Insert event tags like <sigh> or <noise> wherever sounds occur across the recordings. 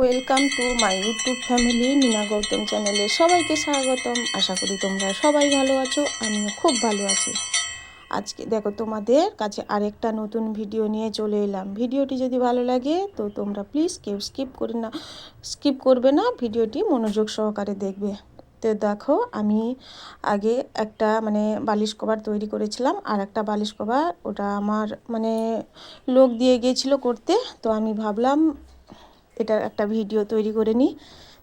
Welcome to my YouTube family Meena Gautam চ্যানেলে সবাইকে স্বাগতম। আশা করি তোমরা সবাই ভালো আছো, আমিও খুব ভালো আছি। আজকে দেখো তোমাদের কাছে আরেকটা নতুন ভিডিও নিয়ে চলে এলাম। ভিডিওটি যদি ভালো লাগে, তো তোমরা প্লিজ কেউ স্কিপ করে না স্কিপ করবে না ভিডিওটি মনোযোগ সহকারে দেখবে। তো দেখো, আমি আগে একটা মানে বালিশ কভার তৈরি করেছিলাম, আর একটা বালিশ কভার ওটা আমার মানে লোক দিয়ে গিয়েছিল করতে, তো আমি ভাবলাম এটার একটা ভিডিও তৈরি করে নিই।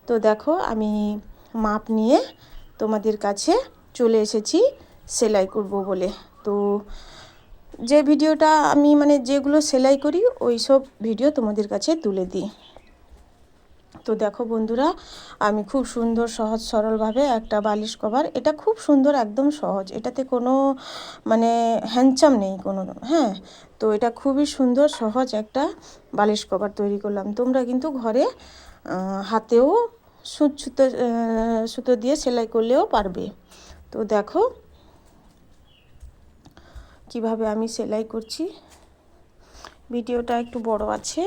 তো দেখো, আমি মাপ নিয়ে তোমাদের কাছে চলে এসেছি সেলাই করব বলে। তো যে ভিডিওটা আমি মানে যেগুলো সেলাই করি ওই সব ভিডিও তোমাদের কাছে তুলে দিই। তো দেখো বন্ধুরা, আমি খুব সুন্দর, সহজ, সরলভাবে একটা বালিশ কভার। এটা খুব সুন্দর, একদম সহজ। এটাতে কোনো মানে হ্যান্ডচাম নেই কোনো হ্যাঁ? তো এটা খুবই সুন্দর, সহজ একটা বালিশ কভার তৈরি করলাম। তোমরা কিন্তু ঘরে হাতেও সুচ সুতো সুতো দিয়ে সেলাই করলেও পারবে। তো দেখো কীভাবে আমি সেলাই করছি। ভিডিওটা একটু বড় আছে।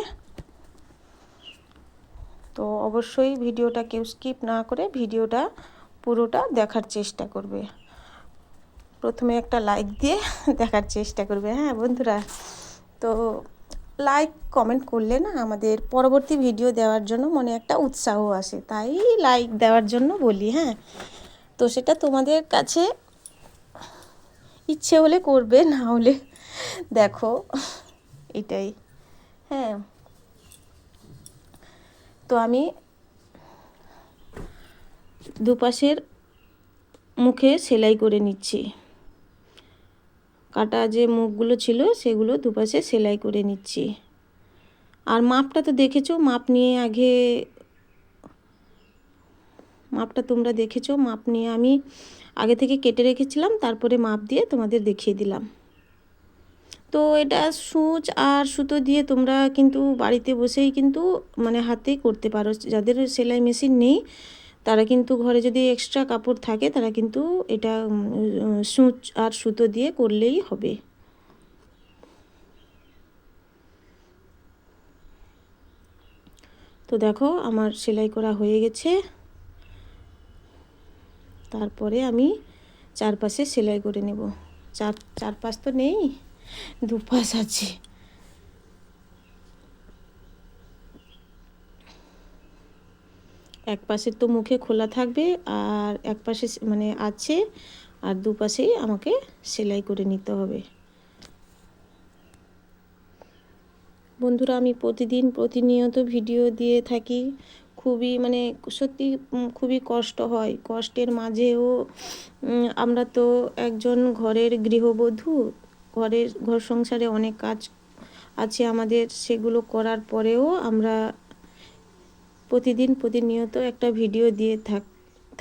তো অবশ্যই ভিডিওটা কেউ স্কিপ না করে ভিডিওটা পুরোটা দেখার চেষ্টা করবে। প্রথমে একটা লাইক দিয়ে <laughs> দেখার চেষ্টা করবে হ্যাঁ বন্ধুরা? তো লাইক কমেন্ট করলে না আমাদের পরবর্তী ভিডিও দেওয়ার জন্য মনে একটা উৎসাহ আসে। তাই লাইক দেওয়ার জন্য বলি হ্যাঁ? তো সেটা তোমাদের কাছে ইচ্ছে হলে করবে, না হলে দেখো, এটাই হ্যাঁ? তো আমি দুপাশের মুখে সেলাই করে নিচ্ছি। কাটা যে মুখগুলো ছিল সেগুলো দুপাশে সেলাই করে নিচ্ছি। আর মাপটা তো দেখেছ, মাপ নিয়ে আগে মাপটা তোমরা দেখেছ, মাপ নিয়ে আমি আগে থেকে কেটে রেখেছিলাম, তারপরে মাপ দিয়ে তোমাদের দেখিয়ে দিলাম। তো এটা সূচ আর সুতো দিয়ে তোমরা কিন্তু বাড়িতে বসেই কিন্তু মানে হাতেই করতে পারো। যাদের সেলাই মেশিন নেই, তারা কিন্তু ঘরে যদি এক্সট্রা কাপড় থাকে, তারা কিন্তু এটা সূচ আর সুতো দিয়ে করলেই হবে। তো দেখো, আমার সেলাই করা হয়ে গেছে। তারপরে আমি চারপাশে সেলাই করে নেব। চার, চারপাশ তো নেই? দুপাশ আছে। এক পাশে তো মুখে খোলা থাকবে আর এক পাশে মানে আছে আর দুপাশেই আমাকে সেলাই করে নিতে হবে। বন্ধুরা, আমি প্রতিদিন প্রতিনিয়ত ভিডিও দিয়ে থাকি। খুবই মানে সত্যি খুবই কষ্ট হয়। কষ্টের মাঝেও আমরা তো একজন ঘরের গৃহবধূ ঘরের, ঘর সংসারে অনেক কাজ আছে আমাদের, সেগুলো করার পরেও আমরা প্রতিদিন প্রতিনিয়ত একটা ভিডিও দিয়ে থাক,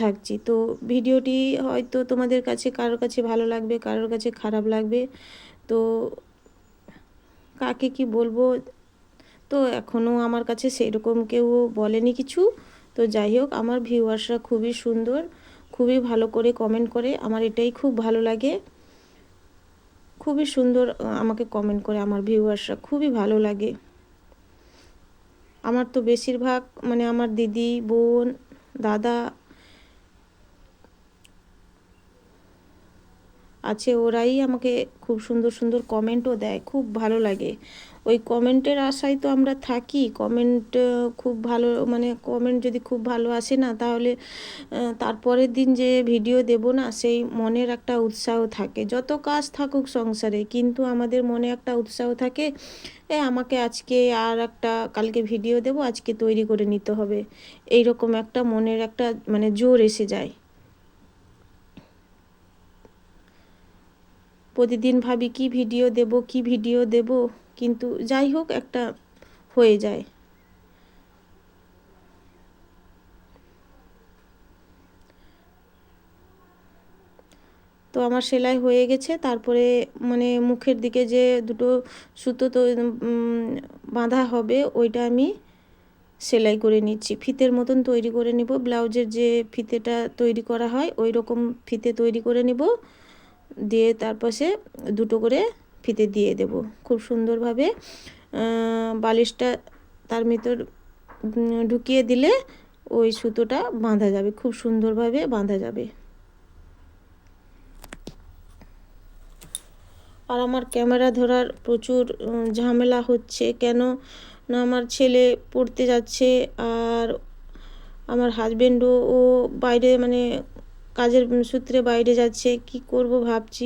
থাকছি। তো ভিডিওটি হয়তো তোমাদের কাছে, কারোর কাছে ভালো লাগবে, কারোর কাছে খারাপ লাগবে। তো কাকে কি বলব? তো এখনও আমার কাছে সেরকম কেউ বলেনি কিছু। তো যাই হোক, আমার ভিউয়ার্সরা খুবই সুন্দর, খুবই ভালো করে কমেন্ট করে, আমার এটাই খুব ভালো লাগে। খুবই সুন্দর আমাকে কমেন্ট করে, আমার ভিউয়ার্সরা খুবই ভালো লাগে। আমার তো বেশিরভাগ মানে আমার দিদি, বোন, দাদা আছে, ওরাই আমাকে খুব সুন্দর সুন্দর কমেন্টও দেয়, খুব ভালো লাগে। ওই কমেন্টের আশায় তো আমরা থাকি কমেন্ট খুব ভালো মানে কমেন্ট যদি খুব ভালো আসে না, তাহলে তারপরের দিন যে ভিডিও দেব না, সেই মনের একটা উৎসাহ থাকে। যত কাজ থাকুক সংসারে, কিন্তু আমাদের মনে একটা উৎসাহ থাকে, এ, আমাকে আজকে আর একটা, কালকে ভিডিও দেব, আজকে তৈরি করে নিতে হবে। এই রকম একটা মনের একটা মানে জোর এসে যায়। প্রতিদিন ভাবি কি ভিডিও দেব, কি ভিডিও দেব, কিন্তু যাই হোক একটা হয়ে যায়। তো আমার সেলাই হয়ে গেছে, তারপরে মানে মুখের দিকে যে দুটো সুতো তো বাঁধা হবে, ওইটা আমি সেলাই করে নিচ্ছি। ফিতের মতন তৈরি করে নিব, ব্লাউজের যে ফিতেটা তৈরি করা হয় ওই রকম ফিতে তৈরি করে নিব। দিয়ে তার পাশে দুটো করে ফিতে দিয়ে দেব। খুব সুন্দরভাবে বালিশটা তার ভিতর ঢুকিয়ে দিলে ওই সুতোটা বাঁধা যাবে, খুব সুন্দরভাবে বাঁধা যাবে। আর আমার ক্যামেরা ধরার প্রচুর ঝামেলা হচ্ছে, কেন না আমার ছেলে পড়তে যাচ্ছে আর আমার হাজবেন্ডও ও বাইরে মানে কাজের সূত্রে বাইরে যাচ্ছে, কি করব ভাবছি?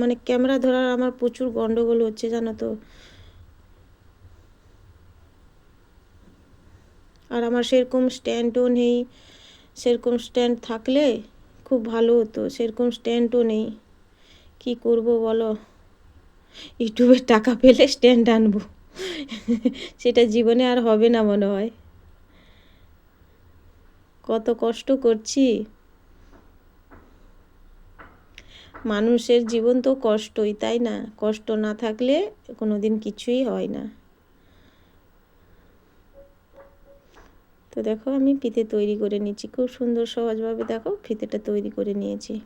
মানে ক্যামেরা ধরার আমার প্রচুর গন্ডগোল হচ্ছে, জানো তো। আর আমার সেরকম স্ট্যান্ডও নেই। সেরকম স্ট্যান্ড থাকলে খুব ভালো হতো, সেরকম স্ট্যান্ডও নেই। কি করব বলো? ইউটিউবে টাকা পেলে স্ট্যান্ড আনব। সেটা জীবনে আর হবে না মনে হয়। কত কষ্ট করছি। মানুষের জীবন তো কষ্টই, তাই না? কষ্ট না থাকলে কোনো দিন কিছুই হয় না। তো দেখো, আমি ফিতে তৈরি করে নিয়েছি খুব সুন্দর সহজভাবে দেখো, ফিতেটা তৈরি করে নিয়েছি।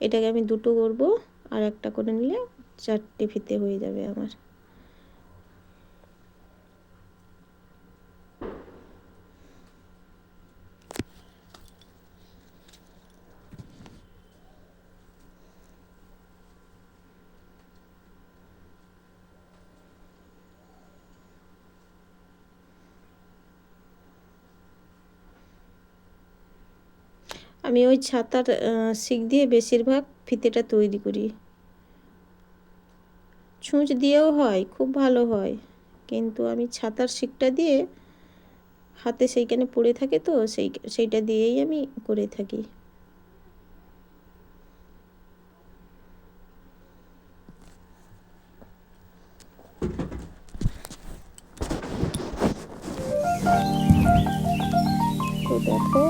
এটাকে আমি দুটো করব, আর একটা করে নিলে চারটে ফিতে হয়ে যাবে আমার। আমি ওই ছাতার শিক দিয়ে বেশিরভাগ ফিতেটা তৈরি করি। ছুঁচ দিয়েও হয়, খুব ভালো হয়। কিন্তু আমি ছাতার শিকটা দিয়ে হাতে সেইখানে পড়ে থাকে তো, সেই, সেইটা দিয়েই আমি করে থাকি। দেখো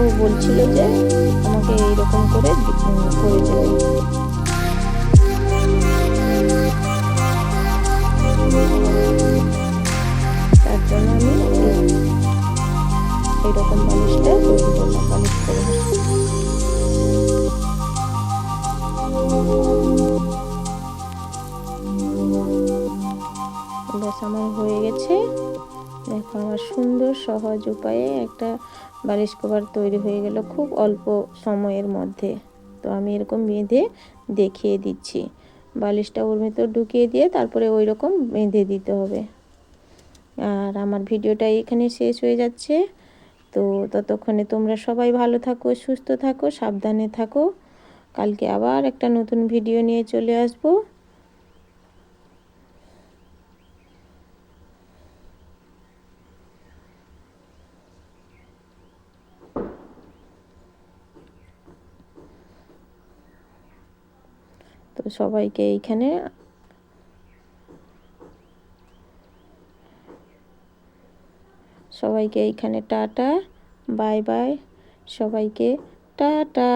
ও বলছিল যে আমাকে এইরকম করে করে দেবে তার জন্য আমি এই- এরকম বালিশটা তৈরি করলাম বালিশ করে আমার হয়ে গেছে। দেখো আমার সুন্দর, সহজ উপায়ে একটা বালিশ কভার তৈরি হয়ে গেল খুব অল্প সময়ের মধ্যে। তো আমি এরকম বেঁধে দেখিয়ে দিচ্ছি। বালিশটা ওর ভেতর ঢুকিয়ে দিয়ে তারপরে ওই রকম বেঁধে দিতে হবে। আর আমার ভিডিওটা এখানে শেষ হয়ে যাচ্ছে। তো ততক্ষণে তোমরা সবাই ভালো থাকো, সুস্থ থাকো, সাবধানে থাকো। কালকে আবার একটা নতুন ভিডিও নিয়ে চলে আসব। তো সবাইকে এইখানে সবাইকে এইখানে টাটা বাই বাই সবাইকে টাটা।